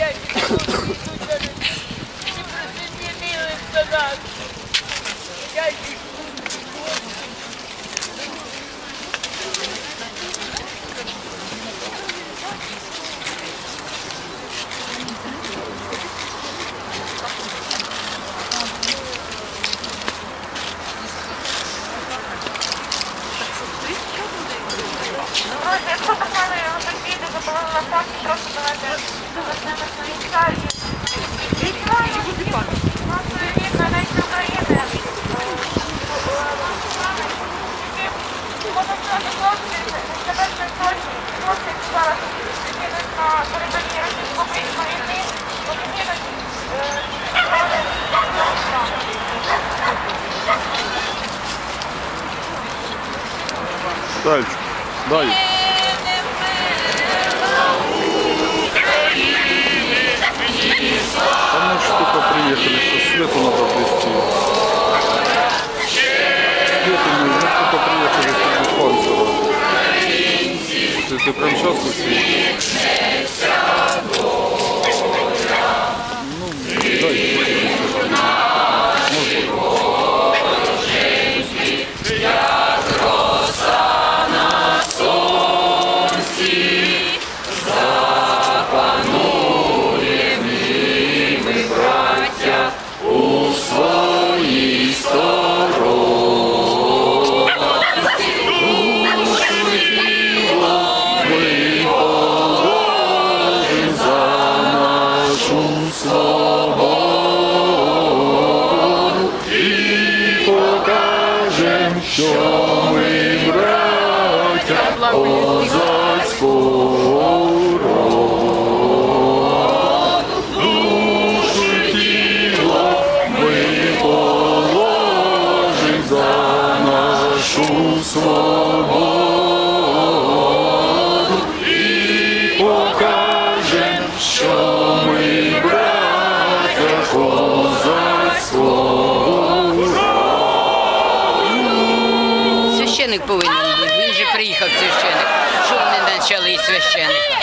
сидять, на факті, прошу давайте повернемо свої нашої рідної неньки України. Сказати, хлопці, сотні, хлопці, зараз гинуть на передовій російсько-української війни, вони гинуть е, Дальше. приехали, что свету надо отвезти. Свету мы, мы только приехали с диспансера. Ты, ты прям сейчас усветишь? Покажем, що ми браття козацького роду. Тіло ми положим за нашу свободу Священик повинен бути. Він же приїхав священик. Що вони почали із священика?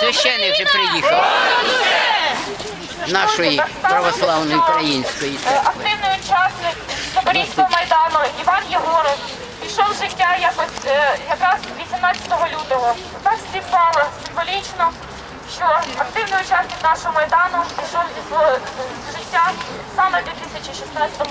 Священик вже приїхав. Нашої православної української церкви. активний учасник Запорізького майдану Іван Єгоров пішов з життя якось е, якраз 18 лютого. Так співпало символічно, що активний учасник нашого майдану пішов зі свого з життя саме в 2016